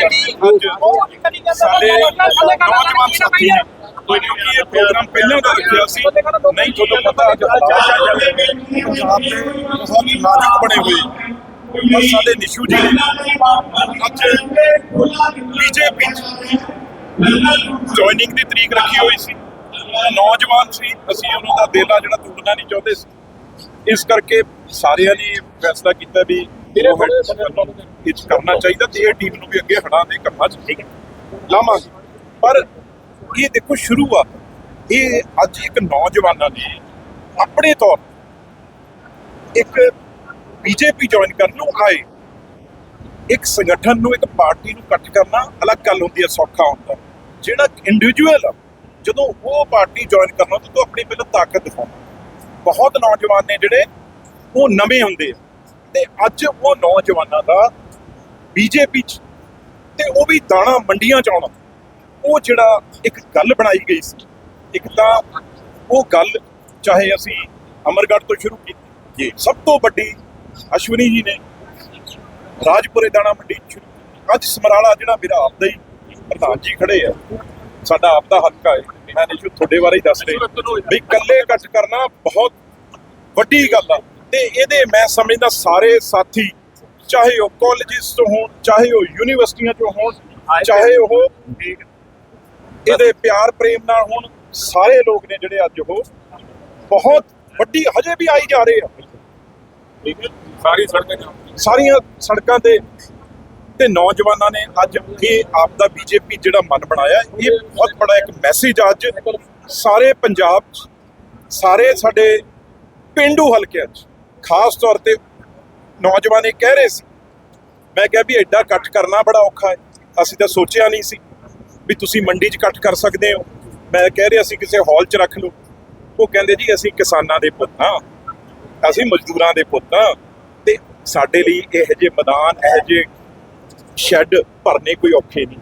ਅੱਜ ਸਾਡੇ ਨੌਜਵਾਨ ਸਾਥੀ ਨੇ ਕਿਉਂਕਿ ਇਹ ਪ੍ਰੋਗਰਾਮ ਪਹਿਲਾਂ ਦਾ ਰੱਖਿਆ ਸੀ ਨਹੀਂ ਤੁਹਾਨੂੰ ਪਤਾ ਅੱਜ ਪੰਜਾਬ ਦੇ ਬਹੁਤ ਨਾਜ਼ੁਕ ਬਣੇ ਹੋਏ ਪਰ ਸਾਡੇ ਨਿਸ਼ੂ ਜੀ ਨੇ ਅੱਜ ਬੀਜੇਪੀ ਜੁਆਇਨਿੰਗ ਦੀ ਤਰੀਕ ਰੱਖੀ ਹੋਈ ਸੀ। ਨੌਜਵਾਨ ਸੀ ਅਸੀਂ ਉਹਨਾਂ ਦਾ ਦਿਲ ਜਿਹੜਾ ਤੋੜਨਾ ਨਹੀਂ ਚਾਹੁੰਦੇ ਸੀ। ਇਸ ਕਰਕੇ ਸਾਰਿਆਂ ਨੇ ਫੈਸਲਾ ਕੀਤਾ ਵੀ ਇਹ ਕਰਨਾ ਚਾਹੀਦਾ ਤੇ ਇਹ ਟੀਮ ਨੂੰ ਵੀ ਅੱਗੇ ਹਟਾ ਦੇ ਕੰਮਾਂ 'ਚ। ਠੀਕ ਹੈ। ਲਾਵਾਂਗੇ ਪਰ ਇਹ ਦੇਖੋ ਸ਼ੁਰੂਆਤ ਇਹ ਅੱਜ ਇੱਕ ਨੌਜਵਾਨਾਂ ਨੇ ਆਪਣੇ ਤੌਰ ਇੱਕ ਬੀਜੇਪੀ ਜੁਆਇਨ ਕਰਨ ਨੂੰ ਆਏ। ਇੱਕ ਸੰਗਠਨ ਨੂੰ ਇੱਕ ਪਾਰਟੀ ਨੂੰ ਕੱਟ ਕਰਨਾ ਅਲੱਗ ਗੱਲ ਹੁੰਦੀ ਹੈ ਸੌਖਾ ਹੁੰਦਾ ਜਿਹੜਾ ਇੰਡੀਵਿਜੂਅਲ ਆ ਜਦੋਂ ਉਹ ਪਾਰਟੀ ਜੁਆਇਨ ਕਰਨਾ ਤਾਂ ਤੂੰ ਆਪਣੀ ਪਹਿਲਾਂ ਤਾਕਤ ਦਿਖਾਉਣਾ ਬਹੁਤ ਨੌਜਵਾਨ ਨੇ ਜਿਹੜੇ ਉਹ ਨਵੇਂ ਹੁੰਦੇ ਆ। ਤੇ ਅੱਜ ਉਹ ਨੌਜਵਾਨਾਂ ਦਾ ਬੀਜੇਪੀ ਚ ਤੇ ਉਹ ਵੀ ਦਾਣਾ ਮੰਡੀਆਂ ਚ ਆਉਣਾ। ਉਹ ਜਿਹੜਾ ਇੱਕ ਗੱਲ ਬਣਾਈ ਗਈ ਸੀ ਇੱਕ ਤਾਂ ਉਹ ਗੱਲ ਚਾਹੇ ਅਸੀਂ ਅਮਰਗੜ੍ਹ ਤੋਂ ਸ਼ੁਰੂ ਕੀਤੀ ਜੀ। ਸਭ ਤੋਂ ਵੱਡੀ ਅਸ਼ਵਨੀ ਜੀ ਨੇ ਰਾਜਪੁਰੇ ਦਾਣਾ ਮੰਡੀ ਸ਼ੁਰੂ। ਅੱਜ ਸਮਰਾਲਾ ਜਿਹੜਾ ਮੇਰਾ ਆਪਦਾ ਹੀ ਪ੍ਰਧਾਨ ਜੀ ਖੜੇ ਆ ਸਾਡਾ ਆਪਦਾ ਹਲਕਾ ਹੈ ਮੈਂ ਨਿਸ਼ੂ ਤੁਹਾਡੇ ਬਾਰੇ ਹੀ ਦੱਸ ਰਿਹਾ। ਵੀ ਇਕੱਲੇ ਕੱਟ ਕਰਨਾ ਬਹੁਤ ਵੱਡੀ ਗੱਲ ਆ। ਤੇ ਇਹਦੇ ਮੈਂ ਸਮਝਦਾ ਸਾਰੇ ਸਾਥੀ ਚਾਹੇ ਉਹ ਕਾਲਜਿਸ ਤੋਂ ਹੋਣ ਚਾਹੇ ਉਹ ਯੂਨੀਵਰਸਿਟੀਆਂ ਤੋਂ ਹੋਣ ਚਾਹੇ ਉਹ ਇਹਦੇ ਪਿਆਰ ਪ੍ਰੇਮ ਨਾਲ ਹੋਣ ਸਾਰੇ ਲੋਕ ਨੇ ਜਿਹੜੇ ਅੱਜ ਉਹ ਬਹੁਤ ਵੱਡੀ ਹਜੇ ਵੀ ਆਈ ਜਾ ਰਹੇ ਆ। ਸਾਰੀ ਸੜਕਾਂ ਜਾਮ ਸਾਰੀਆਂ ਸੜਕਾਂ ਤੇ ਤੇ ਨੌਜਵਾਨਾਂ ਨੇ ਅੱਜ ਇਹ ਆਪ ਦਾ ਬੀਜੇਪੀ ਜਿਹੜਾ ਮਨ ਬਣਾਇਆ ਇਹ ਬਹੁਤ ਬੜਾ ਇੱਕ ਮੈਸੇਜ ਅੱਜ। ਸਾਰੇ ਪੰਜਾਬ ਸਾਰੇ ਸਾਡੇ ਪਿੰਡੂ ਹਲਕਿਆਂ 'ਚ ਖਾਸ ਤੌਰ ਤੇ ਨੌਜਵਾਨ ਇਹ ਕਹਿ ਰਹੇ ਸੀ, ਮੈਂ ਕਿਹਾ ਵੀ ਐਡਾ ਇਕੱਠ ਕਰਨਾ ਬੜਾ ਔਖਾ ਹੈ, ਅਸੀਂ ਤਾਂ ਸੋਚਿਆ ਨਹੀਂ ਸੀ ਵੀ ਤੁਸੀਂ ਮੰਡੀ 'ਚ ਇਕੱਠ ਕਰ ਸਕਦੇ ਹੋ। ਮੈਂ ਕਹਿ ਰਿਹਾ ਸੀ ਕਿਸੇ ਹਾਲ 'ਚ ਰੱਖ ਲਓ। ਉਹ ਕਹਿੰਦੇ ਜੀ, ਅਸੀਂ ਕਿਸਾਨਾਂ ਦੇ ਪੁੱਤ ਹਾਂ, ਅਸੀਂ ਮਜ਼ਦੂਰਾਂ ਦੇ ਪੁੱਤ ਹਾਂ ਤੇ ਸਾਡੇ ਲਈ ਇਹੋ ਜਿਹੇ ਮੈਦਾਨ, ਇਹੋ ਜਿਹੇ ਸ਼ੈੱਡ ਭਰਨੇ ਕੋਈ ਔਖੇ ਨਹੀਂ।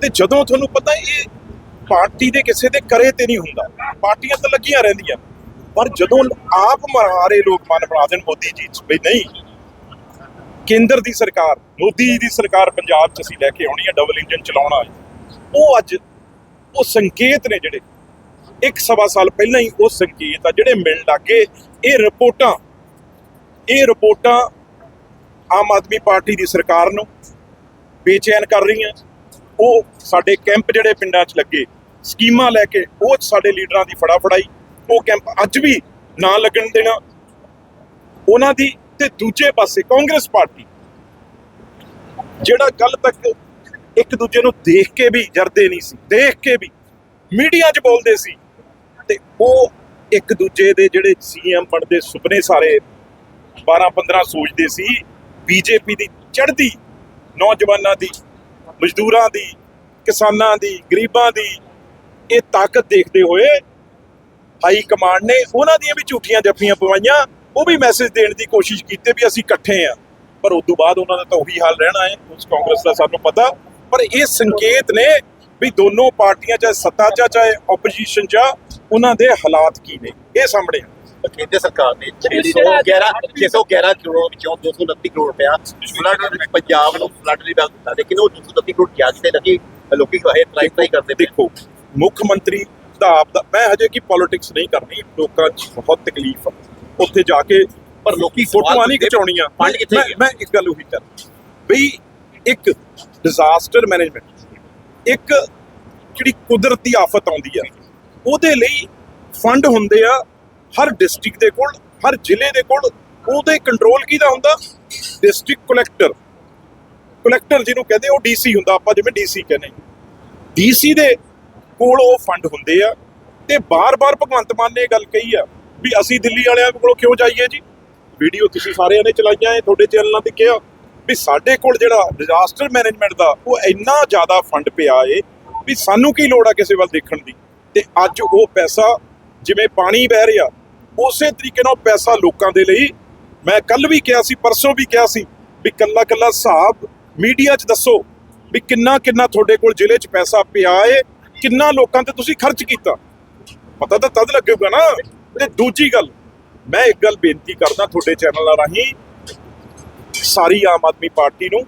ਤੇ ਜਦੋਂ ਤੁਹਾਨੂੰ ਪਤਾ ਇਹ ਪਾਰਟੀ ਦੇ ਕਿਸੇ ਦੇ ਕਰੇ ਤੇ ਨਹੀਂ ਹੁੰਦਾ, ਪਾਰਟੀਆਂ ਤਾਂ ਲੱਗੀਆਂ ਰਹਿੰਦੀਆਂ, ਪਰ ਜਦੋਂ ਆਪ ਮਰਾਰੇ ਲੋਕ ਮਨ ਬਣਾ ਦੇਣ ਮੋਦੀ ਜੀ ਚ ਵੀ ਨਹੀਂ ਕੇਂਦਰ ਦੀ ਸਰਕਾਰ, ਮੋਦੀ ਜੀ ਦੀ ਸਰਕਾਰ ਪੰਜਾਬ 'ਚ ਅਸੀਂ ਲੈ ਕੇ ਆਉਣੀ ਹੈ ਡਬਲ ਇੰਜਨ ਚਲਾਉਣਾ ਹੈ ਉਹ ਅੱਜ ਉਹ ਸੰਕੇਤ ਨੇ ਜਿਹੜੇ। ਇੱਕ ਸਵਾ ਸਾਲ ਪਹਿਲਾਂ ਹੀ ਉਹ ਸੰਕੇਤ ਆ, ਜਿਹੜੇ ਮਿਲਣ ਲੱਗੇ ਇਹ ਰਿਪੋਰਟਾਂ ਇਹ ਰਿਪੋਰਟਾਂ ਆਮ ਆਦਮੀ ਪਾਰਟੀ ਦੀ ਸਰਕਾਰ ਨੂੰ ਬੇਚੈਨ ਕਰ ਰਹੀਆਂ। ਉਹ ਸਾਡੇ ਕੈਂਪ ਜਿਹੜੇ ਪਿੰਡਾਂ 'ਚ ਲੱਗੇ, ਸਕੀਮਾਂ ਲੈ ਕੇ ਉਹ ਸਾਡੇ ਲੀਡਰਾਂ ਦੀ ਫੜਾ ਫੜਾਈ ਉਹ ਕੈਂਪ ਅੱਜ ਵੀ ਨਾ ਲੱਗਣ ਦੇਣਾ। ਉਹਨਾਂ ਦੀ ਤੇ ਦੂਜੇ ਪਾਸੇ ਕਾਂਗਰਸ ਪਾਰਟੀ, ਜਿਹੜਾ ਕੱਲ ਤੱਕ ਇੱਕ ਦੂਜੇ ਨੂੰ ਦੇਖ ਕੇ ਵੀ ਜਰਦੇ ਨਹੀਂ ਸੀ, ਦੇਖ ਕੇ ਵੀ ਮੀਡੀਆ 'ਚ ਬੋਲਦੇ ਸੀ ਤੇ ਉਹ ਇੱਕ ਦੂਜੇ ਦੇ ਜਿਹੜੇ ਸੀਐਮ ਬਣਦੇ ਸੁਪਨੇ ਸਾਰੇ 12 15 ਸੋਚਦੇ ਸੀ ਬੀਜੇਪੀ ਦੀ ਚੜ੍ਹਦੀ ਨੌਜਵਾਨਾਂ ਦੀ, ਮਜ਼ਦੂਰਾਂ ਦੀ, ਕਿਸਾਨਾਂ ਦੀ, ਗਰੀਬਾਂ ਦੀ ਇਹ ਤਾਕਤ ਦੇਖਦੇ ਹੋਏ ਹਾਈ ਕਮਾਂਡ ਨੇ ਉਹਨਾਂ ਦੀਆਂ ਵੀ ਝੂਠੀਆਂ ਜੱਫੀਆਂ ਪਵਾਈਆਂ ਉਹ ਵੀ ਮੈਸੇਜ ਦੇਣ ਦੀ ਕੋਸ਼ਿਸ਼ ਕੀਤੀ ਵੀ ਅਸੀਂ ਇਕੱਠੇ ਆ ਪਰ ਉਸ ਤੋਂ ਬਾਅਦ ਉਹਨਾਂ ਦਾ ਤਾਂ ਉਹੀ ਹਾਲ ਰਹਿਣਾ ਹੈ ਉਸ ਕਾਂਗਰਸ ਦਾ ਸਾਨੂੰ ਪਤਾ। ਪਰ ਇਹ ਸੰਕੇਤ ਨੇ ਵੀ ਦੋਨੋਂ ਪਾਰਟੀਆਂ ਚਾਹੇ ਸੱਤਾ 'ਚ ਚਾਹੇ ਆਪੋਜੀਸ਼ਨ 'ਚ ਉਹਨਾਂ ਦੇ ਹਾਲਾਤ ਕੀ ਨੇ ਇਹ ਸਾਹਮਣੇ ਆ। ਕੇਂਦਰ ਸਰਕਾਰ ਨੇ 611 611 ਕਰੋੜ ਵਿੱਚੋਂ 229 ਕਰੋੜ ਰੁਪਇਆ ਫਲੱਡ ਪੰਜਾਬ ਨੂੰ ਫਲੱਡ ਦੀ ਗੱਲ ਦਿੱਤਾ ਲੇਕਿਨ ਉਹ 229 ਕਰੋੜ ਗਿਆ ਕਿਤੇ ਲੱਗੀ ਲੋਕੀ ਕਹੇ ਟਰਾਈ ਟਰਾਈ ਕਰਦੇ ਦੇਖੋ ਮੁੱਖ ਮੰਤਰੀ ਦਾ ਆਪ ਦਾ ਮੈਂ ਹਜੇ ਕੀ ਪੋਲਿਟਿਕਸ ਨਹੀਂ ਕਰਨੀ ਲੋਕਾਂ 'ਚ ਬਹੁਤ ਤਕਲੀਫ ਆ। ਉੱਥੇ ਜਾ ਕੇ ਪਰ ਲੋਕੀ ਫੋਟੋਆਂ ਨਹੀਂ ਖਿਚਾਉਣੀਆਂ? ਮੈਂ ਇੱਕ ਗੱਲ ਉਹੀ ਕਰ ਬਈ ਇੱਕ ਡਿਜ਼ਾਸਟਰ ਮੈਨੇਜਮੈਂਟ ਇੱਕ ਜਿਹੜੀ ਕੁਦਰਤੀ ਆਫਤ ਆਉਂਦੀ ਆ ਉਹਦੇ ਲਈ ਫੰਡ ਹੁੰਦੇ ਆ ਹਰ ਡਿਸਟ੍ਰਿਕਟ ਦੇ ਕੋਲ ਹਰ ਜ਼ਿਲ੍ਹੇ ਦੇ ਕੋਲ ਉਹਦੇ ਕੰਟਰੋਲ ਕਿਹਦਾ ਹੁੰਦਾ? ਡਿਸਟ੍ਰਿਕਟ ਕਲੈਕਟਰ ਕਲੈਕਟਰ ਜਿਹਨੂੰ ਕਹਿੰਦੇ ਉਹ ਡੀਸੀ ਹੁੰਦਾ ਆਪਾਂ ਜਿਵੇਂ ਡੀਸੀ ਕਹਿੰਦੇ ਡੀਸੀ ਦੇ ਕੋਲ ਉਹ ਫੰਡ ਹੁੰਦੇ ਆ ਤੇ ਬਾਰ-ਬਾਰ ਭਗਵੰਤ ਮਾਨ ਨੇ ਇਹ ਗੱਲ ਕਹੀ ਆ ਵੀ ਅਸੀਂ ਦਿੱਲੀ ਵਾਲਿਆਂ ਕੋਲੋਂ ਕਿਉਂ ਜਾਈਏ ਜੀ? ਵੀਡੀਓ ਤੁਸੀਂ ਸਾਰਿਆਂ ਨੇ ਚਲਾਈਆਂ, ਇਹ ਤੁਹਾਡੇ ਚੈਨਲਾਂ ਤੇ ਕਿਹਾ ਵੀ ਸਾਡੇ ਕੋਲ ਜਿਹੜਾ ਡਿਜ਼ਾਸਟਰ ਮੈਨੇਜਮੈਂਟ ਦਾ ਉਹ ਇੰਨਾ ਜ਼ਿਆਦਾ ਫੰਡ ਪਿਆ ਏ ਵੀ ਸਾਨੂੰ ਕੀ ਲੋੜ ਆ ਕਿਸੇ ਵੱਲ ਦੇਖਣ ਦੀ? ਤੇ ਅੱਜ ਉਹ ਪੈਸਾ ਜਿਵੇਂ ਪਾਣੀ ਵਹਿ ਰਿਹਾ, ਉਸੇ ਤਰੀਕੇ ਨਾਲ ਪੈਸਾ ਲੋਕਾਂ ਦੇ ਲਈ, ਮੈਂ ਕੱਲ ਵੀ ਕਿਹਾ ਸੀ, ਪਰਸੋਂ ਵੀ ਕਿਹਾ ਸੀ ਵੀ ਕੱਲਾ ਕੱਲਾ ਹਿਸਾਬ ਮੀਡੀਆ 'ਚ ਦੱਸੋ ਵੀ ਕਿੰਨਾ ਕਿੰਨਾ ਤੁਹਾਡੇ ਕੋਲ ਜ਼ਿਲ੍ਹੇ 'ਚ ਪੈਸਾ ਪਿਆ ਏ, ਕਿੰਨਾ ਲੋਕਾਂ ਤੇ ਤੁਸੀਂ ਖਰਚ ਕੀਤਾ? ਪਤਾ ਤਾਂ ਤਦ ਲੱਗੇਗਾ ਨਾ। ਤੇ ਦੂਜੀ ਗੱਲ, ਮੈਂ ਇੱਕ ਗੱਲ ਬੇਨਤੀ ਕਰਦਾ ਤੁਹਾਡੇ ਚੈਨਲ ਰਾਹੀਂ, ਸਾਰੀ ਆਮ ਆਦਮੀ ਪਾਰਟੀ ਨੂੰ,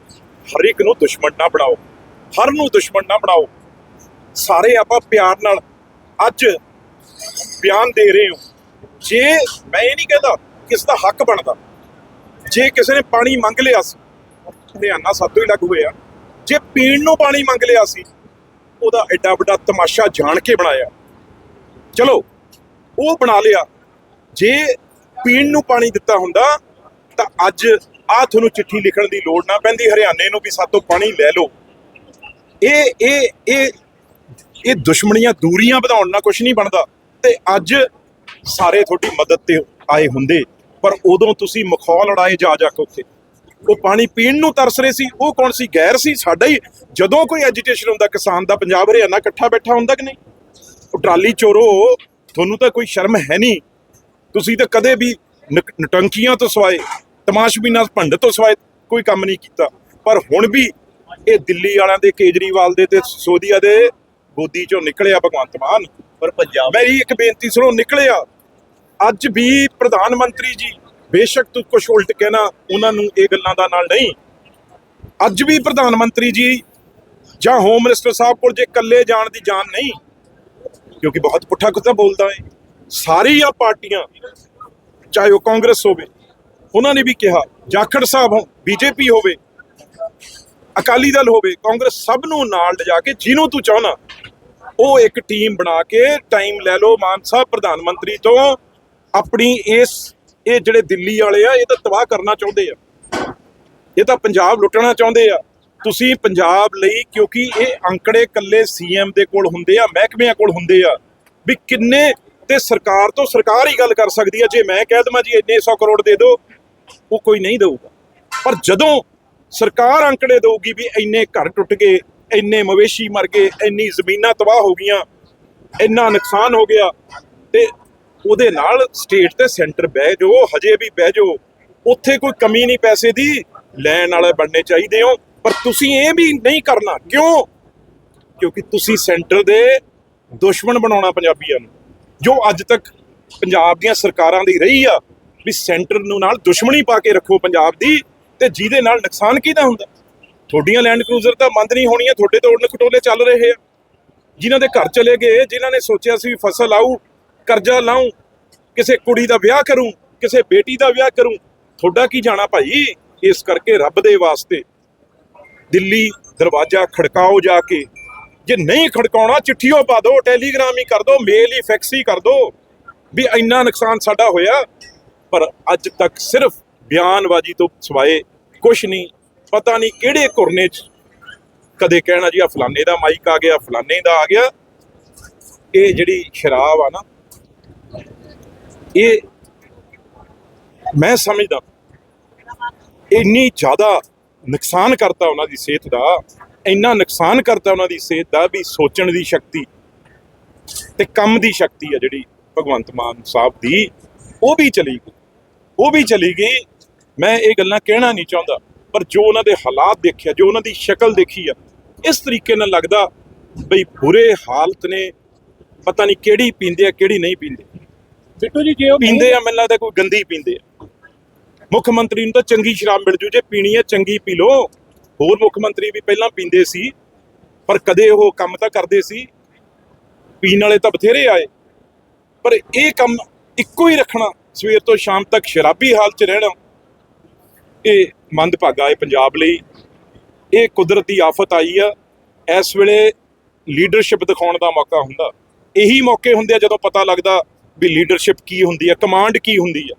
ਹਰ ਇੱਕ ਨੂੰ ਦੁਸ਼ਮਣ ਨਾ ਬਣਾਓ। ਹਰ ਨੂੰ ਦੁਸ਼ਮਣ ਨਾ ਬਣਾਓ। ਸਾਰੇ ਆਪਾਂ ਪਿਆਰ ਨਾਲ ਅੱਜ ਬਿਆਨ ਦੇ ਰਹੇ ਹੋ। ਜੇ ਮੈਂ ਇਹ ਨਹੀਂ ਕਹਿੰਦਾ ਕਿਸ ਦਾ ਹੱਕ ਬਣਦਾ, ਜੇ ਕਿਸੇ ਨੇ ਪਾਣੀ ਮੰਗ ਲਿਆ ਸੀ ਹਰਿਆਣਾ ਸਾਤੋਂ ਹੀ ਲੱਗ ਹੋਇਆ। ਜੇ ਪੀਣ ਨੂੰ ਪਾਣੀ ਮੰਗ ਲਿਆ ਸੀ, ਉਹਦਾ ਐਡਾ ਵੱਡਾ ਤਮਾਸ਼ਾ ਜਾਣ ਕੇ ਬਣਾਇਆ। ਚਲੋ ਉਹ ਬਣਾ ਲਿਆ। ਜੇ ਪੀਣ ਨੂੰ ਪਾਣੀ ਦਿੱਤਾ ਹੁੰਦਾ, ਤਾਂ ਅੱਜ ਆ ਤੁਹਾਨੂੰ ਚਿੱਠੀ ਲਿਖਣ ਦੀ ਲੋੜ ਨਾ ਪੈਂਦੀ, ਹਰਿਆਣੇ ਨੂੰ ਵੀ ਸਾਤੋਂ ਪਾਣੀ ਲੈ ਲਓ। ਇਹ ਇਹ ਇਹ ਇਹ ਦੁਸ਼ਮਣੀਆਂ ਦੂਰੀਆਂ ਵਧਾਉਣ ਨਾਲ ਕੁਝ ਨਹੀਂ ਬਣਦਾ। ਤੇ ਅੱਜ ਸਾਰੇ ਤੁਹਾਡੀ ਮਦਦ ਤੇ ਆਏ ਹੁੰਦੇ, ਪਰ ਉਦੋਂ ਤੁਸੀਂ ਮਖੌਲ ਲੜਾਏ ਜਾ ਜਾ ਕੇ ਉੱਥੇ। ਉਹ ਪਾਣੀ ਪੀਣ ਨੂੰ ਤਰਸ ਰਹੇ ਸੀ, ਉਹ ਕੌਣ ਸੀ? ਗੈਰ ਸੀ, ਸਾਡਾ ਹੀ। ਜਦੋਂ ਕੋਈ ਐਜੀਟੇਸ਼ਨ ਹੁੰਦਾ, ਕਿਸਾਨ ਦਾ ਪੰਜਾਬ ਹਰਿਆਣਾ ਇਕੱਠਾ ਬੈਠਾ ਹੁੰਦਾ ਕਿ ਨਹੀਂ? ਉਹ ਟਰਾਲੀ ਚੋਰੋ ਤੁਹਾਨੂੰ ਤਾਂ ਕੋਈ ਸ਼ਰਮ ਹੈ ਨਹੀਂ। ਤੁਸੀਂ ਤਾਂ ਕਦੇ ਵੀ ਨਟੰਕੀਆਂ ਤੋਂ ਸਵਾਏ ਤਮਾਸ਼ਬੀਨਾਂ ਭੰਡ ਤੋਂ ਸਵਾਏ ਕੋਈ ਕੰਮ ਨਹੀਂ ਕੀਤਾ। ਪਰ ਹੁਣ ਵੀ ਇਹ ਦਿੱਲੀ ਵਾਲਿਆਂ ਦੇ ਕੇਜਰੀਵਾਲ ਦੇ ਤੇ ਸੋਧੀਆ ਦੇ ਗੋਦੀ ਚੋਂ ਨਿਕਲਿਆ ਭਗਵੰਤ ਮਾਨ। ਪਰ ਪੰਜਾਬ ਮੇਰੀ ਇੱਕ ਬੇਨਤੀ ਸੁਣੋ ਨਿਕਲਿਆ। ਅੱਜ ਵੀ ਪ੍ਰਧਾਨ ਮੰਤਰੀ ਜੀ ਬੇਸ਼ੱਕ ਤੂੰ ਕੁਝ ਉਲਟ ਕਹਿਣਾ ਉਹਨਾਂ ਨੂੰ ਇਹ ਗੱਲਾਂ ਦਾ ਨਾਲ ਨਹੀਂ। ਅੱਜ ਵੀ ਪ੍ਰਧਾਨ ਮੰਤਰੀ ਜੀ ਜਾਂ ਹੋਮ ਮਿਨਿਸਟਰ ਸਾਹਿਬ ਕੋਲ ਜੇ ਇਕੱਲੇ ਜਾਣ ਦੀ ਜਾਨ ਨਹੀਂ ਕਿਉਂਕਿ ਬਹੁਤ ਪੁੱਠਾ ਕੁੱਤਾ ਬੋਲਦਾ ਹੈ ਸਾਰੀਆਂ ਪਾਰਟੀਆਂ, ਚਾਹੇ ਉਹ ਕਾਂਗਰਸ ਹੋਵੇ, ਉਹਨਾਂ ਨੇ ਵੀ ਕਿਹਾ, ਜਾਖੜ ਸਾਹਿਬ ਹੋ ਬੀਜੇਪੀ ਹੋਵੇ, ਅਕਾਲੀ ਦਲ ਹੋਵੇ, ਕਾਂਗਰਸ ਸਭ ਨੂੰ ਨਾਲ ਲਿਜਾ ਕੇ ਜਿਹਨੂੰ ਤੂੰ ਚਾਹਨਾ, ਉਹ ਇੱਕ ਟੀਮ ਬਣਾ ਕੇ ਟਾਈਮ ਲੈ ਲਓ ਮਾਨ ਸਾਹਿਬ ਪ੍ਰਧਾਨ ਮੰਤਰੀ ਤੋਂ। ਆਪਣੀ ਇਸ, ਇਹ ਜਿਹੜੇ ਦਿੱਲੀ ਵਾਲੇ ਆ, ਇਹ ਤਾਂ ਤਬਾਹ ਕਰਨਾ ਚਾਹੁੰਦੇ ਆ। ਇਹ ਤਾਂ ਪੰਜਾਬ ਲੁੱਟਣਾ ਚਾਹੁੰਦੇ ਆ। ਤੁਸੀਂ ਪੰਜਾਬ ਲਈ, ਕਿਉਂਕਿ ਇਹ ਅੰਕੜੇ ਕੱਲੇ ਸੀਐਮ ਦੇ ਕੋਲ ਹੁੰਦੇ ਆ, ਮਹਿਕਮਿਆਂ ਕੋਲ ਹੁੰਦੇ ਆ, ਵੀ ਕਿੰਨੇ ਤੇ ਸਰਕਾਰ ਤੋਂ ਸਰਕਾਰ ਹੀ ਗੱਲ ਕਰ ਸਕਦੀ ਆ, ਜੇ ਮੈਂ ਕਹਿ ਦਵਾਂ ਜੀ ਇੰਨੇ 100 ਕਰੋੜ ਦੇ ਦਿਓ, ਉਹ ਕੋਈ ਨਹੀਂ ਦਊਗਾ। ਪਰ ਜਦੋਂ ਸਰਕਾਰ ਅੰਕੜੇ ਦਊਗੀ ਵੀ ਇੰਨੇ ਘਰ ਟੁੱਟ ਗਏ, ਇੰਨੇ ਮਵੇਸ਼ੀ ਮਰ ਗਏ, ਇੰਨੀ ਜ਼ਮੀਨਾਂ ਤਬਾਹ ਹੋ ਗਈਆਂ, ਇੰਨਾ ਨੁਕਸਾਨ ਹੋ ਗਿਆ, ਤੇ ਉਹਦੇ ਨਾਲ ਸਟੇਟ ਤੇ ਸੈਂਟਰ ਬਹਿ ਜਾਓ, ਹਜੇ ਵੀ ਬਹਿ ਜਾਓ, ਉੱਥੇ ਕੋਈ ਕਮੀ ਨਹੀਂ ਪੈਸੇ ਦੀ, ਲੈਣ ਵਾਲੇ ਬਣਨੇ ਚਾਹੀਦੇ ਹੋ। ਪਰ ਤੁਸੀਂ ਇਹ ਵੀ ਨਹੀਂ ਕਰਨਾ। ਕਿਉਂ? ਕਿਉਂਕਿ ਤੁਸੀਂ ਸੈਂਟਰ ਦੇ ਦੁਸ਼ਮਣ ਬਣਾਉਣਾ ਪੰਜਾਬੀਆਂ ਨੂੰ। ਜੋ ਅੱਜ ਤੱਕ ਪੰਜਾਬ ਦੀਆਂ ਸਰਕਾਰਾਂ ਦੀ ਰਹੀ ਆ, ਵੀ ਸੈਂਟਰ ਨੂੰ ਨਾਲ ਦੁਸ਼ਮਣੀ ਪਾ ਕੇ ਰੱਖੋ ਪੰਜਾਬ ਦੀ, ਤੇ ਜਿਹਦੇ ਨਾਲ ਨੁਕਸਾਨ ਕਿਹਦਾ ਹੁੰਦਾ? ਤੁਹਾਡੀਆਂ ਲੈਂਡ ਕਰੂਜ਼ਰ ਤਾਂ ਬੰਦ ਨਹੀਂ ਹੋਣੀਆਂ, ਤੁਹਾਡੇ ਤੋਂ ਉੜਨ ਖਟੋਲੇ ਚੱਲ ਰਹੇ ਆ। ਜਿਨ੍ਹਾਂ ਦੇ ਘਰ ਚਲੇ ਗਏ, ਜਿਨ੍ਹਾਂ ਨੇ ਸੋਚਿਆ ਸੀ ਵੀ ਫਸਲ ਆਊ ਕਰਜ਼ਾ ਲਾਊ, ਕਿਸੇ ਕੁੜੀ ਦਾ ਵਿਆਹ ਕਰੂੰ, ਕਿਸੇ ਬੇਟੀ ਦਾ ਵਿਆਹ ਕਰੂੰ, ਤੁਹਾਡਾ ਕੀ ਜਾਣਾ ਭਾਈ? ਇਸ ਕਰਕੇ ਰੱਬ ਦੇ ਵਾਸਤੇ ਦਿੱਲੀ ਦਰਵਾਜ਼ਾ ਖੜਕਾਓ ਜਾ ਕੇ। ਜੇ ਨਹੀਂ ਖੜਕਾਉਣਾ, ਚਿੱਠੀਓ ਪਾ ਦਿਓ, ਟੈਲੀਗ੍ਰਾਮ ਹੀ ਕਰ ਦਿਓ, ਮੇਲ ਹੀ ਫੈਕਸ ਹੀ ਕਰ ਦਿਓ। ਵੀ ਇੰਨਾ ਨੁਕਸਾਨ ਸਾਡਾ ਹੋਇਆ, ਪਰ ਅੱਜ ਤੱਕ ਸਿਰਫ ਬਿਆਨਬਾਜ਼ੀ ਤੋਂ ਸਿਵਾਏ ਕੁਝ ਨਹੀਂ, ਪਤਾ ਨਹੀਂ ਕਿਹੜੇ ਕੁਰਨੇ 'ਚ ਕਦੇ ਕਹਿਣਾ ਜੀ ਆ ਫਲਾਣੇ ਦਾ ਮਾਈਕ ਆ ਗਿਆ, ਫਲਾਣੇ ਦਾ ਆ ਗਿਆ। ਇਹ ਜਿਹੜੀ ਸ਼ਰਾਬ ਆ ਨਾ, ਇਹ ਮੈਂ ਸਮਝਦਾ, ਇੰਨੀ ਜ਼ਿਆਦਾ ਨੁਕਸਾਨ ਕਰਤਾ ਉਹਨਾਂ ਦੀ ਸਿਹਤ ਦਾ ਇੰਨਾ ਨੁਕਸਾਨ ਕਰਤਾ ਉਹਨਾਂ ਦੀ ਸਿਹਤ ਦਾ ਵੀ ਸੋਚਣ ਦੀ ਸ਼ਕਤੀ ਤੇ ਕੰਮ ਦੀ ਸ਼ਕਤੀ ਆ ਜਿਹੜੀ ਭਗਵੰਤ ਮਾਨ ਸਾਹਿਬ ਦੀ ਉਹ ਵੀ ਚਲੀ ਗਈ। ਉਹ ਵੀ ਚਲੀ ਗਈ। ਮੈਂ ਇਹ ਗੱਲਾਂ ਕਹਿਣਾ ਨਹੀਂ ਚਾਹੁੰਦਾ ਪਰ ਜੋ ਉਹਨਾਂ ਦੇ ਹਾਲਾਤ ਦੇਖਿਆ ਜੋ ਉਹਨਾਂ ਦੀ ਸ਼ਕਲ ਦੇਖੀ ਆ ਇਸ ਤਰੀਕੇ ਨਾਲ ਲੱਗਦਾ ਬਈ ਬੁਰੇ ਹਾਲਤ ਨੇ। ਪਤਾ ਨਹੀਂ ਕਿਹੜੀ ਪੀਂਦੇ ਆ ਕਿਹੜੀ ਨਹੀਂ ਪੀਂਦੇ। ਬਿੱਟੂ ਜੀ ਜੇ ਉਹ ਪੀਂਦੇ ਆ ਮੈਨੂੰ ਲੱਗਦਾ ਕੋਈ ਗੰਦੀ ਪੀਂਦੇ ਆ। ਮੁੱਖ ਮੰਤਰੀ ਨੂੰ ਤਾਂ ਚੰਗੀ ਸ਼ਰਾਬ ਮਿਲ ਜੂ, ਜੇ ਪੀਣੀ ਹੈ, ਚੰਗੀ ਪੀ ਲਓ। ਹੋਰ ਮੁੱਖ ਮੰਤਰੀ ਵੀ ਪਹਿਲਾਂ ਪੀਂਦੇ ਸੀ, ਪਰ ਕਦੇ ਉਹ ਕੰਮ ਤਾਂ ਕਰਦੇ ਸੀ। ਪੀਣ ਵਾਲੇ ਤਾਂ ਬਥੇਰੇ ਆਏ। ਪਰ ਇਹ ਕੰਮ ਇੱਕੋ ਹੀ ਰੱਖਣਾ, ਸਵੇਰ ਤੋਂ ਸ਼ਾਮ ਤੱਕ ਸ਼ਰਾਬੀ ਹਾਲਤ 'ਚ ਰਹਿਣਾ, ਇਹ ਮੰਦਭਾਗਾ ਹੈ ਪੰਜਾਬ ਲਈ। ਇਹ ਕੁਦਰਤੀ ਆਫਤ ਆਈ ਆ। ਇਸ ਵੇਲੇ ਲੀਡਰਸ਼ਿਪ ਦਿਖਾਉਣ ਦਾ ਮੌਕਾ ਹੁੰਦਾ। ਇਹੀ ਮੌਕੇ ਹੁੰਦੇ ਆ ਜਦੋਂ ਪਤਾ ਲੱਗਦਾ ਵੀ ਲੀਡਰਸ਼ਿਪ ਕੀ ਹੁੰਦੀ ਆ, ਕਮਾਂਡ ਕੀ ਹੁੰਦੀ ਆ।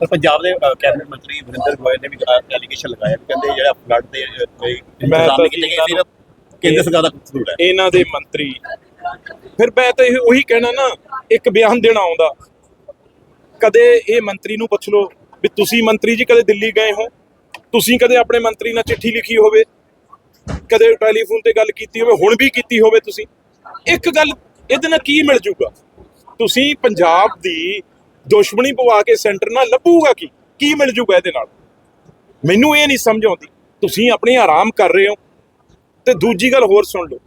ਪਰ ਪੰਜਾਬ ਦੇ ਕੈਬਨਿਟ ਮੰਤਰੀ ਵਰਿੰਦਰ ਗੋਇਲ ਨੇ ਵੀ ਐਲੀਗੇਸ਼ਨ ਲਗਾਇਆ ਕਿ ਕਹਿੰਦੇ ਜਿਹੜਾ ਫਲੱਡ ਦੇ ਕੋਈ ਇੰਤਜ਼ਾਮ ਕੀਤੇ ਗਏ ਸਿਰਫ ਕੇਂਦਰ ਸਰਕਾਰ ਦਾ ਕਸੂਰ ਹੈ? ਇਹਨਾਂ ਦੇ ਮੰਤਰੀ। ਫਿਰ ਮੈਂ ਤਾਂ ਇਹ ਉਹੀ ਕਹਿਣਾ ਨਾ ਇੱਕ ਬਿਆਨ ਦੇਣਾ ਆਉਂਦਾ। ਕਦੇ ਇਹ ਮੰਤਰੀ ਨੂੰ ਪੁੱਛ ਲਓ ਵੀ ਤੁਸੀਂ ਮੰਤਰੀ ਜੀ ਕਦੇ ਦਿੱਲੀ ਗਏ ਹੋ? ਤੁਸੀਂ ਕਦੇ ਆਪਣੇ ਮੰਤਰੀ ਨਾਲ ਚਿੱਠੀ ਲਿਖੀ ਹੋਵੇ? ਕਦੇ ਟੈਲੀਫੋਨ ਤੇ ਗੱਲ ਕੀਤੀ ਹੋਵੇ? ਹੁਣ ਵੀ ਕੀਤੀ ਹੋਵੇ ਤੁਸੀਂ? ਇੱਕ ਗੱਲ ਇਹਦੇ ਨਾਲ ਕੀ ਮਿਲ ਜੂਗਾ? ਤੁਸੀਂ ਪੰਜਾਬ ਦੀ ਦੁਸ਼ਮਣੀ ਪਵਾ ਕੇ ਸੈਂਟਰ ਨਾਲ ਲੱਭੂਗਾ ਕੀ? ਕੀ ਮਿਲ ਜੂਗਾ ਇਹਦੇ ਨਾਲ? ਮੈਨੂੰ ਇਹ ਨਹੀਂ ਸਮਝ ਆਉਂਦੀ। ਤੁਸੀਂ ਆਪਣੇ ਆਰਾਮ ਕਰ ਰਹੇ ਹੋ। ਤੇ ਦੂਜੀ ਗੱਲ ਹੋਰ ਸੁਣ ਲਓ।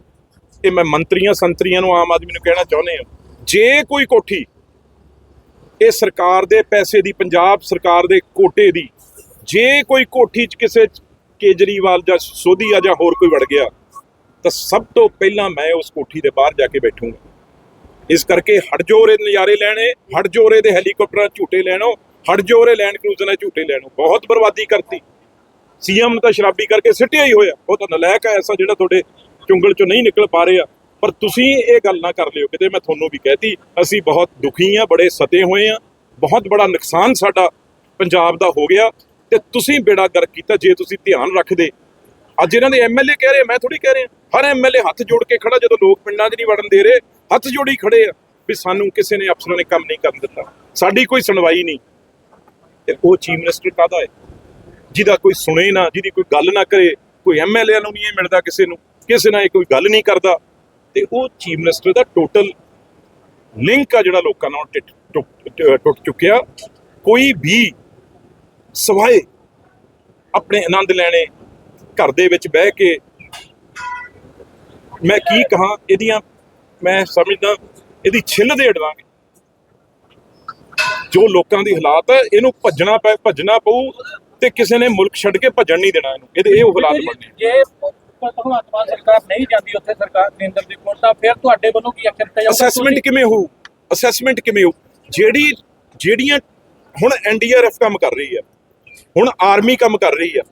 ਇਹ ਮੈਂ ਮੰਤਰੀਆਂ, ਸੰਤਰੀਆਂ ਨੂੰ ਆਮ ਆਦਮੀ ਨੂੰ ਕਹਿਣਾ ਚਾਹੁੰਦੇ ਹਾਂ। ਜੇ ਕੋਈ ਕੋਠੀ ਇਹ ਸਰਕਾਰ ਦੇ ਪੈਸੇ ਦੀ, ਪੰਜਾਬ ਸਰਕਾਰ ਦੇ ਕੋਟੇ ਦੀ, ਜੇ ਕੋਈ ਕੋਠੀ 'ਚ ਕਿਸੇ ਕੇਜਰੀਵਾਲ ਜਾਂ ਸੋਧੀਆ ਜਾਂ ਹੋਰ ਕੋਈ ਵੜ ਗਿਆ, ਤਾਂ ਸਭ ਤੋਂ ਪਹਿਲਾਂ ਮੈਂ ਉਸ ਕੋਠੀ ਦੇ ਬਾਹਰ ਜਾ ਕੇ ਬੈਠੂੰਗਾ। ਇਸ ਕਰਕੇ ਹੜਜੋਰੇ ਨਜ਼ਾਰੇ ਲੈਣੇ, ਹੜਜੋਰੇ ਦੇ ਹੈਲੀਕਾਪਟਰਾਂ ਝੂਟੇ ਲੈਣੋ, ਹੜਜੋਰੇ ਲੈਂਡ ਕਰੂਜ਼ਰ ਨੇ ਝੂਟੇ ਲੈਣੋ। ਬਹੁਤ ਬਰਬਾਦੀ ਕਰਤੀ। ਸੀਐਮ ਤਾਂ ਸ਼ਰਾਬੀ ਕਰਕੇ ਸਿੱਟਿਆ ਹੀ ਹੋਇਆ। ਉਹ ਤਾਂ ਨਲਾਇਕ ਹੈ ਐਸਾ ਜਿਹੜਾ ਤੁਹਾਡੇ ਚੁੰਗਲ 'ਚੋਂ ਨਹੀਂ ਨਿਕਲ ਪਾ ਰਿਹਾ। ਪਰ ਤੁਸੀਂ ਇਹ ਗੱਲ ਨਾ ਕਰ ਲਿਓ। ਕਿਤੇ ਮੈਂ ਤੁਹਾਨੂੰ ਵੀ ਕਹਿਤੀ, ਅਸੀਂ ਬਹੁਤ ਦੁਖੀ ਆ ਬੜੇ ਸਤੇ ਹੋਏ ਆ ਬਹੁਤ ਬੜਾ ਨੁਕਸਾਨ ਸਾਡਾ ਪੰਜਾਬ ਦਾ ਹੋ ਗਿਆ। ਤੇ ਤੁਸੀਂ ਬੇੜਾ ਗਰਕ ਕੀਤਾ। ਜੇ ਤੁਸੀਂ ਧਿਆਨ ਰੱਖਦੇ ਅੱਜ ਇਹਨਾਂ ਦੇ ਐਮਐਲਏ ਕਹਿ ਰਹੇ ਮੈਂ ਥੋੜੀ ਕਹਿ ਰਿਹਾ, ਹਰ ਐਮਐਲਏ ਹੱਥ ਜੋੜ ਕੇ ਖੜਾ ਜਦੋਂ ਲੋਕ ਪਿੰਡਾਂ 'ਚ ਨਹੀਂ ਵੜਨ ਦੇ ਰਹੇ, ਹੱਥ ਜੋੜੀ ਖੜੇ ਆ ਵੀ ਸਾਨੂੰ ਕਿਸੇ ਨੇ ਅਫਸਰਾਂ ਨੇ ਕੰਮ ਨਹੀਂ ਕਰਨ ਦਿੱਤਾ। ਸਾਡੀ ਕੋਈ ਸੁਣਵਾਈ ਨਹੀਂ। ਤੇ ਉਹ ਚੀਫ ਮਿਨਿਸਟਰ ਕਾਹਦਾ ਹੈ? ਜਿਹਦਾ ਕੋਈ ਸੁਣੇ ਨਾ, ਜਿਹਦੀ ਕੋਈ ਗੱਲ ਨਾ ਕਰੇ, ਕੋਈ ਐਮਐਲਏ ਨੂੰ ਨਹੀਂ ਇਹ ਮਿਲਦਾ ਕਿਸੇ ਨੂੰ, ਕਿਸੇ ਨਾਲ ਇਹ ਕੋਈ ਗੱਲ ਨਹੀਂ ਕਰਦਾ। ਤੇ ਉਹ ਚੀਫ ਮਿਨਿਸਟਰ ਦਾ ਟੋਟਲ ਲਿੰਕ ਆ ਜਿਹੜਾ ਲੋਕਾਂ ਨਾਲ ਟਿੱਟ- ਟੁੱਟ ਟੁੱਟ ਚੁੱਕਿਆ। ਕੋਈ ਵੀ ਸਵਾਏ ਆਪਣੇ ਆਨੰਦ ਲੈਣੇ ਘਰ ਦੇ ਵਿੱਚ ਬਹਿ ਕੇ ਮੈਂ ਕੀ ਕਹਾਂ ਇਹਦੀਆਂ ਮੈਂ ਸਮਝਦਾ ਇਹਦੀ ਛਿੱਲ ਦੇ ਢਵਾਂਗੇ ਜੋ ਲੋਕਾਂ ਦੀ ਹਾਲਾਤ ਹੈ ਇਹਨੂੰ ਭੱਜਣਾ ਪੈ ਭੱਜਣਾ ਪਊ ਤੇ ਕਿਸੇ ਨੇ ਮੁਲਕ ਛੱਡ ਕੇ ਭੱਜਣ ਨਹੀਂ ਦੇਣਾ ਇਹਨੂੰ। ਇਹਦੇ ਇਹ ਹਾਲਾਤ ਬਣਨੇ ਜੇ ਭਗਵੰਤ ਮਾਨ ਸਰਕਾਰ ਨਹੀਂ ਜਾਂਦੀ ਉੱਥੇ ਸਰਕਾਰ ਕੇਂਦਰ ਦੀ ਕੋਲ ਤਾਂ ਫਿਰ ਤੁਹਾਡੇ ਵੱਲੋਂ ਕੀ ਅਸੈਸਮੈਂਟ ਕਿਵੇਂ ਹੋਊ? ਅਸੈਸਮੈਂਟ ਕਿਵੇਂ ਹੋਊ? ਜਿਹੜੀ ਜਿਹੜੀਆਂ ਹੁਣ ਐਨਡੀਆਰਐਫ ਕੰਮ ਕਰ ਰਹੀ ਹੈ ਹੁਣ ਆਰਮੀ ਕੰਮ ਕਰ ਰਹੀ ਹੈ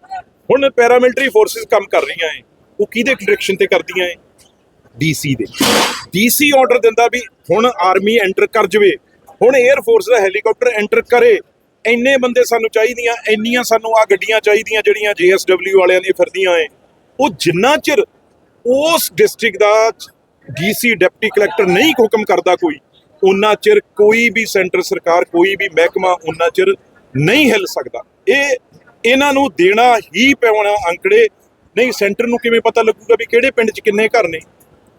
ਹੁਣ ਪੈਰਾਮਿਲਟਰੀ ਫੋਰਸਸ ਕੰਮ ਕਰ ਰਹੀਆਂ ਏ ਉਹ ਕਿਹਦੇ ਡਾਇਰੈਕਸ਼ਨ ਤੇ ਕਰਦੀਆਂ ਏ ਡੀਸੀ ਦੇ। ਡੀਸੀ ਆਰਡਰ ਦਿੰਦਾ ਵੀ ਹੁਣ ਆਰਮੀ ਐਂਟਰ ਕਰ ਜਵੇ। ਹੁਣ 에ਅਰ ਫੋਰਸ ਦਾ ਹੈਲੀਕਾਪਟਰ ਐਂਟਰ ਕਰੇ। ਇੰਨੇ ਬੰਦੇ ਸਾਨੂੰ ਚਾਹੀਦੀਆਂ, ਇੰਨੀਆਂ ਸਾਨੂੰ ਆ ਗੱਡੀਆਂ ਚਾਹੀਦੀਆਂ ਜਿਹੜੀਆਂ ਜੀਐਸਡਬਲਯੂ ਵਾਲਿਆਂ ਦੀਆਂ ਫਿਰਦੀਆਂ ਏ ਉਹ ਜਿੰਨਾ ਚਿਰ ਉਸ ਡਿਸਟ੍ਰਿਕਟ ਦਾ ਡੀਸੀ ਡਿਪਟੀ ਕਲੈਕਟਰ ਨਹੀਂ ਹੁਕਮ ਕਰਦਾ ਕੋਈ ਉਹਨਾਂ ਚਿਰ ਕੋਈ ਵੀ ਸੈਂਟਰ ਸਰਕਾਰ, ਕੋਈ ਵੀ ਮਹਿਕਮਾ ਉਹਨਾਂ ਚਿਰ ਨਹੀਂ ਹਿੱਲ ਸਕਦਾ। ਇਹ ਇਹਨਾਂ ਨੂੰ ਦੇਣਾ ਹੀ ਪੈਣਾ ਅੰਕੜੇ। ਨਹੀਂ, ਸੈਂਟਰ ਨੂੰ ਕਿਵੇਂ ਪਤਾ ਲੱਗੂਗਾ ਵੀ ਕਿਹੜੇ ਪਿੰਡ 'ਚ ਕਿੰਨੇ ਘਰ ਨੇ?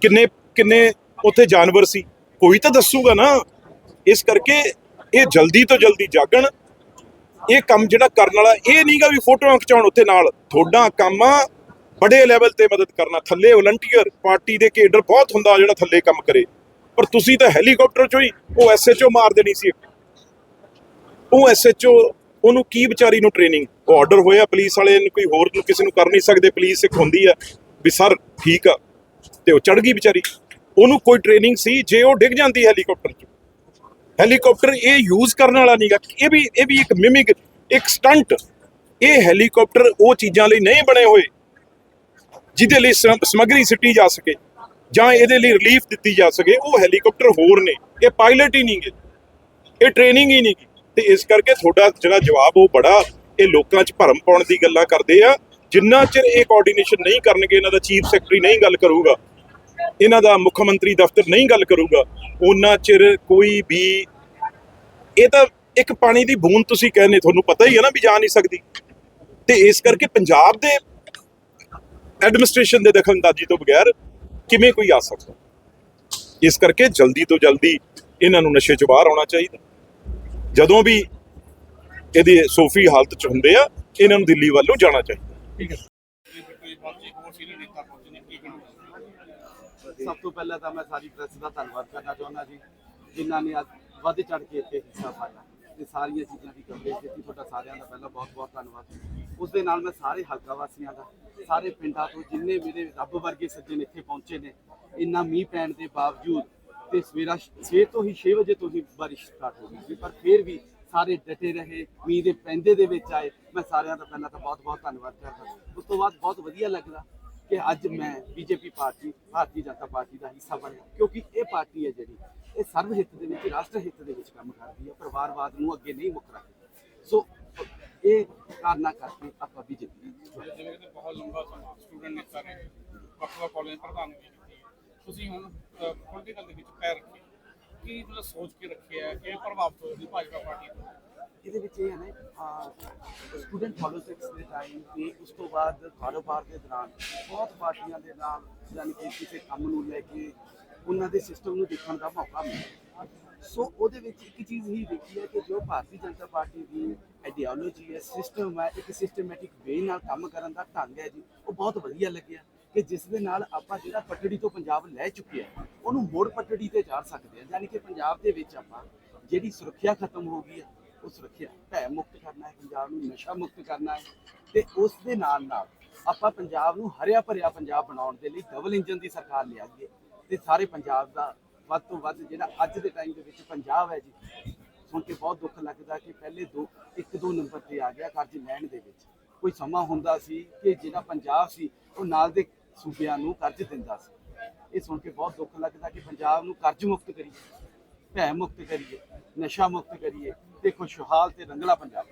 ਕਿੰਨੇ ਕਿੰਨੇ ਉੱਥੇ ਜਾਨਵਰ ਸੀ? ਕੋਈ ਤਾਂ ਦੱਸੂਗਾ ਨਾ। ਇਸ ਕਰਕੇ ਇਹ ਜਲਦੀ ਤੋਂ ਜਲਦੀ ਜਾਗਣ। ਇਹ ਕੰਮ ਜਿਹੜਾ ਕਰਨ ਵਾਲਾ, ਇਹ ਨਹੀਂਗਾ ਵੀ ਫੋਟੋਆਂ ਖਿਚਾਉਣ ਉੱਥੇ ਨਾਲ। ਤੁਹਾਡਾ ਕੰਮ ਆ ਬੜੇ ਲੈਵਲ ਤੇ ਮਦਦ ਕਰਨਾ। ਥੱਲੇ ਵਲੰਟੀਅਰ ਪਾਰਟੀ ਦੇ ਕੇਡਰ ਬਹੁਤ ਹੁੰਦਾ ਜਿਹੜਾ ਥੱਲੇ ਕੰਮ ਕਰੇ। ਪਰ ਤੁਸੀਂ ਤਾਂ ਹੈਲੀਕਾਪਟਰ ਚੋਂ ਹੀ ਉਹ ਐਸਐਚਓ ਮਾਰ ਦੇਣੀ ਸੀ। ਉਹ ਐਸਐਚਓ ਉਹਨੂੰ ਕੀ ਵਿਚਾਰੀ ਨੂੰ ਟ੍ਰੇਨਿੰਗ ਉਹ ਆਰਡਰ ਹੋਇਆ ਪੁਲਿਸ ਵਾਲੇ ਨੂੰ, ਕੋਈ ਹੋਰ ਨੂੰ ਕਿਸੇ ਨੂੰ ਕਰ ਨਹੀਂ ਸਕਦੇ ਪੁਲਿਸ ਇੱਕ ਹੁੰਦੀ ਆ ਵੀ ਸਰ ਠੀਕ ਆ, ਤੇ ਉਹ ਚੜ ਗਈ ਵਿਚਾਰੀ। ਉਹਨੂੰ ਕੋਈ ਟ੍ਰੇਨਿੰਗ ਸੀ, ਜੇ ਉਹ ਡਿੱਗ ਜਾਂਦੀ ਹੈਲੀਕਾਪਟਰ 'ਚ। ਹੈਲੀਕਾਪਟਰ ਇਹ ਯੂਜ਼ ਕਰਨ ਵਾਲਾ ਨਹੀਂਗਾ ਇਹ ਵੀ ਇਹ ਵੀ ਇੱਕ ਮਿਮਿਕ ਇੱਕ ਸਟੰਟ ਇਹ ਹੈਲੀਕਾਪਟਰ ਉਹ ਚੀਜ਼ਾਂ ਲਈ ਨਹੀਂ ਬਣੇ ਹੋਏ, ਜਿਹਦੇ ਲਈ ਸਮ- ਸਮੱਗਰੀ ਸਿੱਟੀ ਜਾ ਸਕੇ, ਜਾਂ ਇਹਦੇ ਲਈ ਰਿਲੀਫ ਦਿੱਤੀ ਜਾ ਸਕੇ। ਉਹ ਹੈਲੀਕਾਪਟਰ ਹੋਰ ਨੇ। ਇਹ ਪਾਇਲਟ ਹੀ ਨਹੀਂਗੇ ਇਹ ਟ੍ਰੇਨਿੰਗ ਹੀ ਨਹੀਂ ਗੀ ਤੇ ਇਸ ਕਰਕੇ ਤੁਹਾਡਾ ਜਿਹੜਾ ਜਵਾਬ ਉਹ ਬੜਾ ਇਹ ਲੋਕਾਂ 'ਚ ਭਰਮ ਪਾਉਣ ਦੀ ਗੱਲਾਂ ਕਰਦੇ ਆ। ਜਿੰਨਾ ਚਿਰ ਇਹ ਕੋਆਰਡੀਨੇਸ਼ਨ ਨਹੀਂ ਕਰਨਗੇ, ਇਹਨਾਂ ਦਾ ਚੀਫ ਸੈਕਟਰੀ ਨਹੀਂ ਗੱਲ ਕਰੂਗਾ, ਇਹਨਾਂ ਦਾ ਮੁੱਖ ਮੰਤਰੀ ਦਫ਼ਤਰ ਨਹੀਂ ਗੱਲ ਕਰੂਗਾ, ਉਹਨਾਂ ਚਿਰ ਕੋਈ ਵੀ ਇਹ ਤਾਂ ਇੱਕ ਪਾਣੀ ਦੀ ਬੂੰਦ ਤੁਸੀਂ ਕਹਿੰਦੇ, ਤੁਹਾਨੂੰ ਪਤਾ ਹੀ ਹੈ ਨਾ ਵੀ ਜਾ ਨਹੀਂ ਸਕਦੀ। ਤੇ ਇਸ ਕਰਕੇ ਪੰਜਾਬ ਦੇ ਐਡਮਿਨਿਸਟ੍ਰੇਸ਼ਨ ਦੇ ਦਖਲਅੰਦਾਜ਼ੀ ਤੋਂ ਬਗੈਰ ਕਿਵੇਂ ਕੋਈ ਆ ਸਕਦਾ? ਇਸ ਕਰਕੇ ਜਲਦੀ ਤੋਂ ਜਲਦੀ ਇਹਨਾਂ ਨੂੰ ਨਸ਼ੇ 'ਚ ਬਾਹਰ ਆਉਣਾ ਚਾਹੀਦਾ। ਜਦੋਂ ਵੀ ਇਹਦੀ ਸੋਫੀ ਹਾਲਤ 'ਚ ਹੁੰਦੇ ਆ, ਇਹਨਾਂ ਨੂੰ ਦਿੱਲੀ ਵੱਲੋਂ ਜਾਣਾ ਚਾਹੀਦਾ। ਕੋਈ ਬਾਕੀ ਸਭ ਤੋਂ ਪਹਿਲਾਂ ਤਾਂ ਮੈਂ ਸਾਰੀ ਪ੍ਰੈਸ ਦਾ ਧੰਨਵਾਦ ਕਰਨਾ ਚਾਹੁੰਦਾ ਜੀ, ਜਿਨ੍ਹਾਂ ਨੇ ਅੱਜ ਵੱਧ ਚੜ ਕੇ ਇੱਥੇ ਹਿੱਸਾ ਪਾਇਆ। ਤੇ ਸਾਰੀਆਂ ਚੀਜ਼ਾਂ ਦੀ ਕਵਰੇਜ ਕੀਤੀ, ਤੁਹਾਡਾ ਸਾਰਿਆਂ ਦਾ ਪਹਿਲਾਂ ਬਹੁਤ ਬਹੁਤ ਧੰਨਵਾਦ। ਉਸ ਦੇ ਨਾਲ ਮੈਂ ਸਾਰੇ ਹਲਕਾ ਵਾਸੀਆਂ ਦਾ, ਸਾਰੇ ਪਿੰਡਾਂ ਤੋਂ ਜਿੰਨੇ ਮੇਰੇ ਰੱਬ ਵਰਗੇ ਸੱਜਣ ਇੱਥੇ ਪਹੁੰਚੇ ਨੇ, ਇੰਨਾ ਮੀਂਹ ਪੈਣ ਦੇ ਬਾਵਜੂਦ ਤੇ ਸਵੇਰਾ ਸਵੇਰ ਤੋਂ ਹੀ 6 ਵਜੇ ਤੋਂ ਹੀ ਬਾਰਿਸ਼ ਸਟਾਰਟ ਹੋ ਗਈ ਸੀ, ਪਰ ਫਿਰ ਵੀ ਸਾਰੇ ਡਟੇ ਰਹੇ, ਮੀਂਹ ਦੇ ਪੈਂਦੇ ਦੇ ਵਿੱਚ ਆਏ। ਮੈਂ ਸਾਰਿਆਂ ਦਾ ਪਹਿਲਾਂ ਤਾਂ ਬਹੁਤ ਬਹੁਤ ਧੰਨਵਾਦ ਕਰਦਾ ਉਸ ਤੋਂ ਬਾਅਦ ਬਹੁਤ ਵਧੀਆ ਲੱਗਦਾ ਕਿ ਅੱਜ ਮੈਂ BJP party, Bharatiya Janata party ਦਾ ਹਿੱਸਾ ਬਣਿਆ, ਕਿਉਂਕਿ ਇਹ ਪਾਰਟੀ ਹੈ ਜਿਹੜੀ, ਇਹ ਸਰਵ ਹਿੱਤ ਦੇ ਵਿੱਚ, ਰਾਸ਼ਟਰ ਹਿੱਤ ਦੇ ਵਿੱਚ ਕੰਮ ਕਰਦੀ ਹੈ, ਪਰਿਵਾਰਵਾਦ ਨੂੰ ਅੱਗੇ ਨਹੀਂ ਮੁੱਕ ਰੱਖਦੀ। ਸੋ, ਇਹ ਕਾਰਨਾ ਕਰਕੇ ਆਪਾਂ ਬੀਜੇਪੀ ਜਿਵੇਂ ਕਿ ਬਹੁਤ ਲੰਬਾ ਸਮਾਂ ਸਟੂਡੈਂਟ ਨੇਤਾ ਨੇ ਵੱਖ ਵੱਖ ਕਾਲਜ ਪ੍ਰਧਾਨ ਵੀ ਤੁਸੀਂ ਹੁਣ ਪੋਲੀਟੀਕਲ ਦੇ ਵਿੱਚ ਪੈਰ ਰੱਖੇ। ਕੀ ਤੁਸੀਂ ਸੋਚ ਕੇ ਰੱਖਿਆ ਹੈ ਕਿ ਪ੍ਰਭਾਵਿਤ ਹੋਈ ਭਾਜਪਾ ਪਾਰਟੀ ਤੋਂ? ਇਹਦੇ ਵਿੱਚ ਇਹ ਹੈ ਨਾ ਸਟੂਡੈਂਟ ਪੋਲਿਟਿਕਸ ਦੇ ਟਾਈਮ ਤੇ ਉਸ ਤੋਂ ਬਾਅਦ ਕਾਰੋਬਾਰ ਦੇ ਦੌਰਾਨ ਬਹੁਤ ਪਾਰਟੀਆਂ ਦੇ ਨਾਲ, ਯਾਨੀ ਕਿ ਕਿਸੇ ਕੰਮ ਨੂੰ ਲੈ ਕੇ ਉਹਨਾਂ ਦੇ ਸਿਸਟਮ ਨੂੰ ਦੇਖਣ ਦਾ ਮੌਕਾ ਮਿਲਿਆ। ਸੋ ਉਹਦੇ ਵਿੱਚ ਇੱਕ ਚੀਜ਼ ਹੀ ਦੇਖੀ ਹੈ ਕਿ ਜੋ ਭਾਰਤੀ ਜਨਤਾ ਪਾਰਟੀ ਦੀ ਆਈਡੀਓਲੋਜੀ ਹੈ ਸਿਸਟਮ ਹੈ, ਇੱਕ ਸਿਸਟਮੈਟਿਕ ਵੇ ਨਾਲ ਕੰਮ ਕਰਨ ਦਾ ਢੰਗ ਹੈ ਜੀ, ਉਹ ਬਹੁਤ ਵਧੀਆ ਲੱਗਿਆ। ਕਿ ਜਿਸ ਦੇ ਨਾਲ ਆਪਾਂ ਜਿਹੜਾ ਪਟੜੀ ਤੋਂ ਪੰਜਾਬ ਲੈ ਚੁੱਕੇ ਆ, ਉਹਨੂੰ ਮੋੜ ਪਟੜੀ ਤੇ ਜਾ ਸਕਦੇ ਆ। ਯਾਨੀ ਕਿ ਪੰਜਾਬ ਦੇ ਵਿੱਚ ਆਪਾਂ ਜਿਹੜੀ ਸੁਰੱਖਿਆ ਖਤਮ ਹੋ ਗਈ ਆ, ਉਹ ਸੁਰੱਖਿਆ ਭੈ ਮੁਕਤ ਕਰਨਾ ਹੈ, ਪੰਜਾਬ ਨੂੰ ਨਸ਼ਾ ਮੁਕਤ ਕਰਨਾ ਹੈ ਤੇ ਉਸ ਦੇ ਨਾਲ ਨਾਲ ਆਪਾਂ ਪੰਜਾਬ ਨੂੰ ਹਰਿਆ ਭਰਿਆ ਪੰਜਾਬ ਬਣਾਉਣ ਦੇ ਲਈ ਡਬਲ ਇੰਜਨ ਦੀ ਸਰਕਾਰ ਲਿਆਈਏ ਤੇ ਸਾਰੇ ਪੰਜਾਬ ਦਾ ਵੱਧ ਤੋਂ ਵੱਧ ਜਿਹੜਾ ਅੱਜ ਦੇ ਟਾਈਮ ਦੇ ਵਿੱਚ ਪੰਜਾਬ ਹੈ ਜੀ, ਸੁਣ ਕੇ ਬਹੁਤ ਦੁੱਖ ਲੱਗਦਾ ਕਿ ਪਹਿਲੇ ਦੋ, ਇੱਕ ਦੋ ਨੰਬਰ ਤੇ ਆ ਗਿਆ ਕਰਜ਼ ਲੈਣ ਦੇ ਵਿੱਚ। ਕੋਈ ਸਮਾਂ ਹੁੰਦਾ ਸੀ ਕਿ ਜਿਹੜਾ ਪੰਜਾਬ ਸੀ, ਉਹ ਨਾਲ ਦੇ ਸੂਬਿਆਂ ਨੂੰ ਕਰਜ਼ ਦਿੰਦਾ ਸੀ। ਇਹ ਸੁਣ ਕੇ ਬਹੁਤ ਦੁੱਖ ਲੱਗਦਾ ਕਿ ਪੰਜਾਬ ਨੂੰ ਕਰਜ਼ ਮੁਕਤ ਕਰੀਏ ਭੈ ਮੁਕਤ ਕਰੀਏ ਨਸ਼ਾ ਮੁਕਤ ਕਰੀਏ ਤੇ ਖੁਸ਼ਹਾਲ ਤੇ ਰੰਗਲਾ ਪੰਜਾਬ।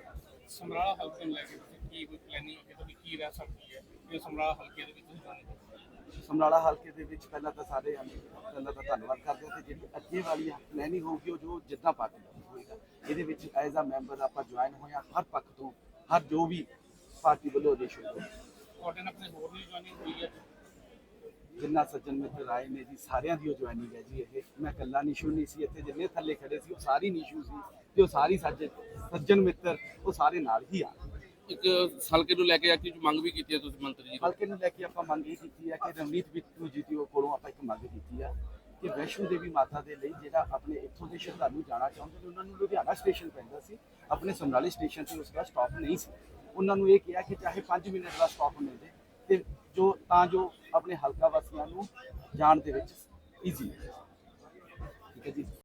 ਸਮਰਾਲਾ ਹਲਕੇ ਨੂੰ ਲੈ ਕੇ ਕੀ ਕੋਈ ਪਲੈਨਿੰਗ ਹੈ ਤੁਹਾਡੀ ਕੀ ਰਹਿ ਸਕਦੀ ਹੈ? ਇਹ ਸਮਰਾਲਾ ਹਲਕੇ ਦੇ ਵਿੱਚ ਸਮਰਾਲਾ ਹਲਕੇ ਦੇ ਵਿੱਚ ਪਹਿਲਾਂ ਤਾਂ ਸਾਰੇ ਪਹਿਲਾਂ ਤਾਂ ਧੰਨਵਾਦ ਕਰਦੇ ਹਾਂ ਤੇ ਜਿਹੜੀ ਅੱਗੇ ਵਾਲੀ ਪਲੈਨਿੰਗ ਹੋਊਗੀ ਉਹ ਜੋ ਜਿੱਦਾਂ ਪਾਰਟੀ ਹੋਏਗਾ। ਇਹਦੇ ਵਿੱਚ ਐਜ਼ ਅ ਮੈਂਬਰ ਆਪਾਂ ਜੁਆਇਨ ਹੋਇਆ ਹਰ ਪੱਖ ਤੋਂ ਹਰ ਜੋ ਵੀ ਪਾਰਟੀ ਵੱਲੋਂ ਆਦੇਸ਼ ਹੋਊਗਾ ਤੁਹਾਡੇ ਨਾਲ ਆਪਣੇ ਹੋਰ ਵੀ ਜੁਆਇਨਿੰਗ ਹੋਈ ਹੈ? ਜਿੰਨਾ ਸੱਜਣ ਮਿੱਤਰ ਆਏ ਨੇ ਜੀ ਸਾਰਿਆਂ ਦੀ ਜੁਆਇਨਿੰਗ ਹੈ ਜੀ ਇਹ। ਮੈਂ ਇਕੱਲਾ ਨਿਸ਼ੂ ਨਹੀਂ ਸੀ ਇੱਥੇ ਜਿੰਨੇ ਥੱਲੇ ਖੜੇ ਸੀ ਉਹ ਸਾਰੀ ਨਿਸ਼ੂ ਸੀ। ਤੇ ਉਹ ਸਾਰੀ ਸੱਜਣ ਸੱਜਣ ਮਿੱਤਰ ਉਹ ਸਾਰੇ ਨਾਲ ਹੀ ਆ। ਇੱਕ ਹਲਕੇ ਨੂੰ ਲੈ ਕੇ ਆ ਕੀ ਮੰਗ ਵੀ ਕੀਤੀ ਹੈ ਤੁਸੀਂ ਮੰਤਰੀ ਜੀ ਹਲਕੇ ਨੂੰ ਲੈ ਕੇ ਆਪਾਂ ਮੰਗ ਇਹ ਕੀਤੀ ਹੈ ਕਿ ਰਵਨੀਤ ਬਿੱਟੂ ਜੀ ਦੀ ਕੋਲੋਂ ਆਪਾਂ ਇੱਕ ਮੰਗ ਕੀਤੀ ਹੈ ਕਿ ਵੈਸ਼ਨੋ ਦੇਵੀ ਮਾਤਾ ਦੇ ਲਈ ਜਿਹੜਾ ਆਪਣੇ ਇੱਥੋਂ ਦੇ ਸ਼ਰਧਾਲੂ ਜਾਣਾ ਚਾਹੁੰਦੇ ਨੇ ਉਹਨਾਂ ਨੂੰ ਲੁਧਿਆਣਾ ਸਟੇਸ਼ਨ ਪੈਂਦਾ ਸੀ ਆਪਣੇ ਸਮਰਾਲੇ ਸਟੇਸ਼ਨ ਤੇ ਉਸ ਦਾ ਸਟਾਪ ਨਹੀਂ ਸੀ। ਉਹਨਾਂ ਨੂੰ ਇਹ ਕਿਹਾ ਕਿ ਚਾਹੇ 5 ਮਿੰਟ ਦਾ ਸਟਾਪ ਮਿਲ ਜੇ ਤੇ ਜੋ ਤਾਂ ਜੋ ਆਪਣੇ ਹਲਕਾ ਵਾਸੀਆਂ ਨੂੰ ਜਾਣ ਦੇ ਵਿੱਚ ਈਜ਼ੀ ਠੀਕ ਹੈ ਜੀ।